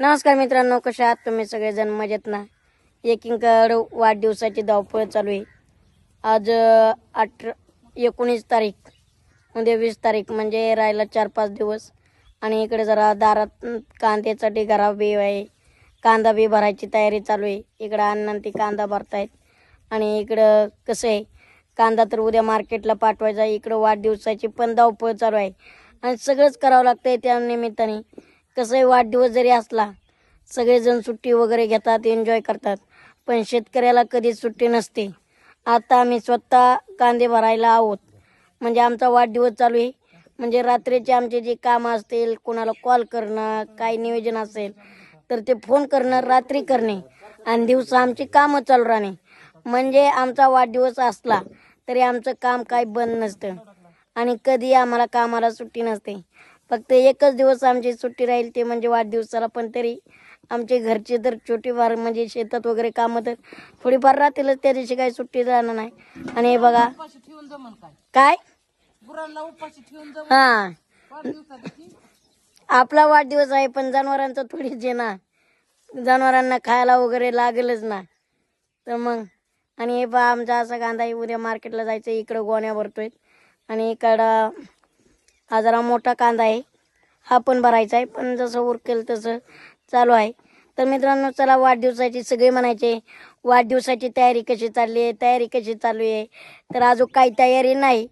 नमस्कार मित्रांनो कशा आहात तुम्ही? सगळेजण मजेत ना? एकीकडं वाढदिवसाची धावपळ चालू आहे. आज अठरा एकोणीस तारीख उद्या वीस तारीख म्हणजे राहिला चार पाच दिवस. आणि इकडे जरा दारात कांद्यासाठी घरा बी आहे. कांदा बी भरायची तयारी चालू आहे. इकडं अण्णा ती कांदा भरतायत. आणि इकडं कसं आहे कांदा तर उद्या मार्केटला पाठवायचा आहे. इकडं वाढदिवसाची पण धावपळ चालू आहे. आणि सगळंच करावं लागतं आहे त्या निमित्ताने. कसंही वाढदिवस जरी असला सगळेजण सुट्टी वगैरे घेतात एन्जॉय करतात. पण शेतकऱ्याला कधीच सुट्टी नसते. आता आम्ही स्वतः कांदे भरायला आहोत. म्हणजे आमचा वाढदिवस चालू आहे. म्हणजे रात्रीचे आमचे जे कामं असतील कोणाला कॉल करणं काही नियोजन असेल तर ते फोन करणं रात्री करणे. आणि दिवसा आमची कामं चालू राहणे. म्हणजे आमचा वाढदिवस असला तरी आमचं काम काही बंद नसतं. आणि कधी आम्हाला कामाला सुट्टी नसते. फक्त एकच दिवस आमची सुट्टी राहील ते म्हणजे वाढदिवसाला पण तरी आमचे घरचे तर छोटी फार म्हणजे शेतात वगैरे कामं तर थोडीफार राहतीलच त्या दिवशी काही सुट्टी राहणार नाही. आणि हे बघा काय. हा. आपला वाढदिवस आहे पण जनावरांचा थोडीच आहे ना जनावरांना खायला वगैरे लागेलच ना. तर मग आणि हे बा आमचा असा कांदा आहे उद्या मार्केटला जायचं इकडं गोण्या भरतोय. आणि इकडं हा जरा मोठा कांदा आहे. हा पण भरायचा आहे. पण जसं उरकेल तसं चालू आहे. तर मित्रांनो चला वाढदिवसाची सगळे म्हणायचे वाढदिवसाची तयारी कशी चालली आहे? तयारी कशी चालू आहे? तर अजून काही तयारी नाही.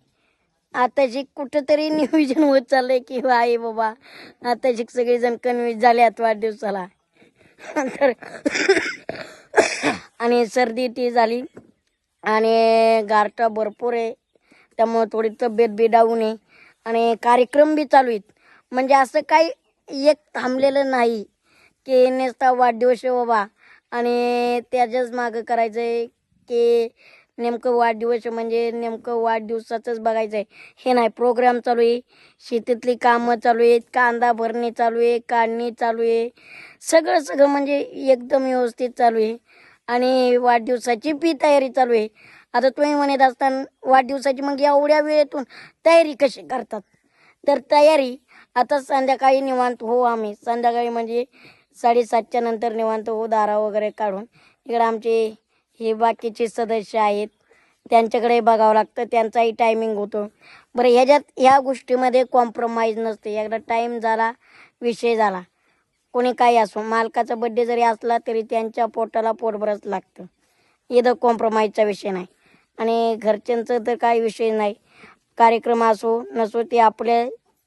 आताची कुठंतरी नियोजन होत चाललंय की आहे बाबा आताची सगळेजण कन्व्हिन्स झाल्यात वाढदिवसाला. तर आणि सर्दी ती झाली. आणि गारठा भरपूर आहे. त्यामुळे थोडी तब्येत बी डाऊन आहे. आणि कार्यक्रम बी चालू आहेत. म्हणजे असं काही एक थांबलेलं नाही की नेसता वाढदिवस आहे बाबा. आणि त्याच्याच मागं करायचं आहे की नेमकं वाढदिवस म्हणजे नेमकं वाढदिवसाचंच बघायचं आहे हे नाही प्रोग्राम चालू आहे. शेतीतली कामं चालू आहेत. कांदा भरणे चालू आहे. काढणी चालू आहे. सगळं सगळं म्हणजे एकदम व्यवस्थित चालू आहे. आणि वाढदिवसाची बी तयारी चालू आहे. आता तुम्ही म्हणत असताना वाढदिवसाची मग एवढ्या वेळेतून तयारी कशी करतात? तर तयारी आता संध्याकाळी निवांत हो आम्ही. संध्याकाळी म्हणजे साडेसातच्या नंतर निवांत हो दारा वगैरे काढून. इकडे आमचे हे बाकीचे सदस्य आहेत. त्यांच्याकडे बघावं लागतं. त्यांचाही टायमिंग होतो. बरं ह्याच्यात ह्या गोष्टीमध्ये कॉम्प्रोमाइज नसते. एकदा टाईम झाला विषय झाला. कोणी काही असो मालकाचा बड्डे जरी असला तरी त्यांच्या पोटाला पोटभरच लागतं. इथं कॉम्प्रोमाइजचा विषय नाही. आणि घरच्यांचं तर काही विषय नाही. कार्यक्रम असो नसो ते आपले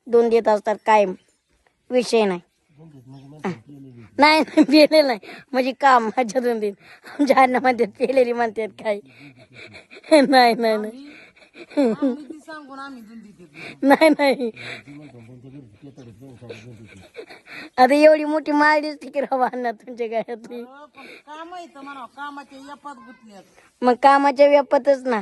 दोन देत असतात कायम. विषय नाही. नाही नाही नाही. म्हणजे काम माझ्या दोन दिन आमच्या अन्नामध्ये पेलेली म्हणतात काही. नाही नाही नाही. सांगून आम्ही नाही नाही. आता एवढी मोठी माळ की राव अण्णा तुमच्या गायातली अं, पण काम येतं म्हणा कामाच्या यपात गुतल्यात मग कामाच्या व्यापातच ना.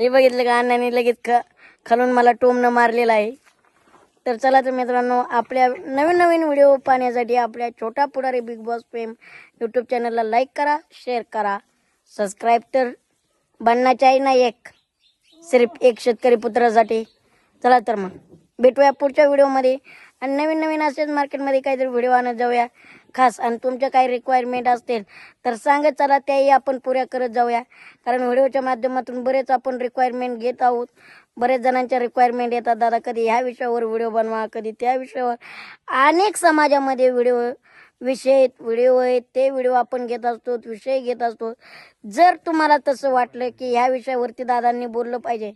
हे बघितलं का अण्णाने लगेच खालून मला टोमनं मारलेलं आहे. तर चला तर मित्रांनो आपल्या नवीन नवीन व्हिडिओ पाहण्यासाठी आपल्या Chhota Pudhari Bigg Boss fame YouTube चॅनलला लाईक करा शेअर करा. सबस्क्राईब तर बनण्याची ना एक सिर्फ एक शेतकरी पुत्रासाठी. चला तर मग भेटूया पुढच्या व्हिडिओमध्ये आणि नवीन नवीन असेच मार्केटमध्ये काहीतरी व्हिडिओ आणत जाऊया. खास आणि तुमच्या काही रिक्वायरमेंट असतील तर सांगत चला त्याही आपण पुऱ्या करत जाऊया. कारण व्हिडिओच्या माध्यमातून बरेच आपण रिक्वायरमेंट घेत आहोत. बरेच जणांच्या रिक्वायरमेंट येतात दादा कधी ह्या विषयावर व्हिडिओ बनवा कधी त्या विषयावर. अनेक समाजामध्ये व्हिडिओ विषय आहेत व्हिडिओ आहेत ते व्हिडिओ आपण घेत असतो विषय घेत असतो. जर तुम्हाला तसं वाटलं की ह्या विषयावरती दादांनी बोललं पाहिजे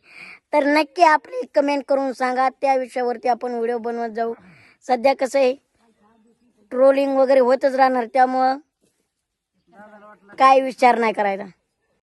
तर नक्की आपली कमेंट करून सांगा. त्या विषयावरती आपण व्हिडिओ बनवत जाऊ. सध्या कसं आहे? ट्रोलिंग वगैरे होतच राहणार त्यामुळं काय विचार नाही करायचा.